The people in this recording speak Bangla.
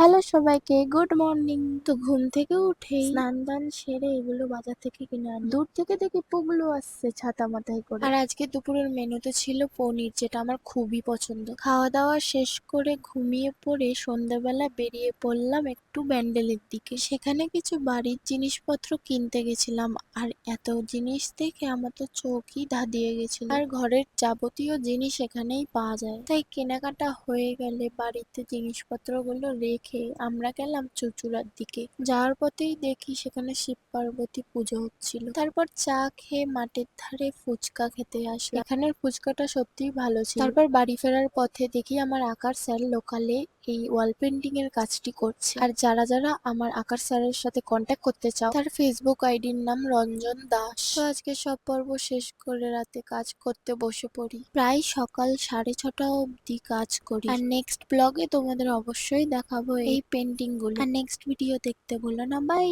হ্যালো সবাইকে গুড মর্নিং। তো ঘুম থেকে উঠে স্নান দান সেরে এগুলো বাজার থেকে কিনে আনি। দূর থেকে দেখি পুগলু আসছে ছাতা মাথায় করে। আর আজকে দুপুরের মেনুতে ছিল পনির যেটা আমার খুবই পছন্দ। খাওয়া দাওয়া শেষ করে ঘুমিয়ে পড়ে সন্ধ্যাবেলা বেরিয়ে পড়লাম একটু ব্যান্ডেলের দিকে। সেখানে কিছু বাড়ির জিনিসপত্র কিনতে গেছিলাম আর এত জিনিস দেখে আমার তো চোখই ধাঁধিয়ে গেছিল। আর ঘরের যাবতীয় জিনিস এখানেই পাওয়া যায়। তাই কেনাকাটা হয়ে গেলে বাড়িতে জিনিসপত্রগুলো রেখে আমরা গেলাম চুচুড়ার দিকে। যাওয়ার পথেই দেখি সেখানে শিব পার্বতী পুজো হচ্ছিল। তারপর চা খেয়ে মাঠের ধারে ফুচকা খেতে আসি এখানের ফুচকাটা সত্যিই ভালো ছিল। তারপর বাড়ি ফেরার পথে দেখি আমার আঁকার স্যার লোকালে এই ওয়াল পেন্টিং এর কাজটি করছে। আর যারা যারা আমার আকার স্যারের সাথে কন্ট্যাক্ট করতে চাও, তার ফেসবুক আইডির নাম রঞ্জন দাস। তো আজকে সব পর্ব শেষ করে রাতে কাজ করতে বসে পড়ি। প্রায় সকাল সাড়ে ছটা অবধি কাজ করি। আর নেক্সট ব্লগে তোমাদের অবশ্যই দেখাবো এই পেন্টিংগুলো। আর নেক্সট ভিডিও দেখতে ভুলো না বাই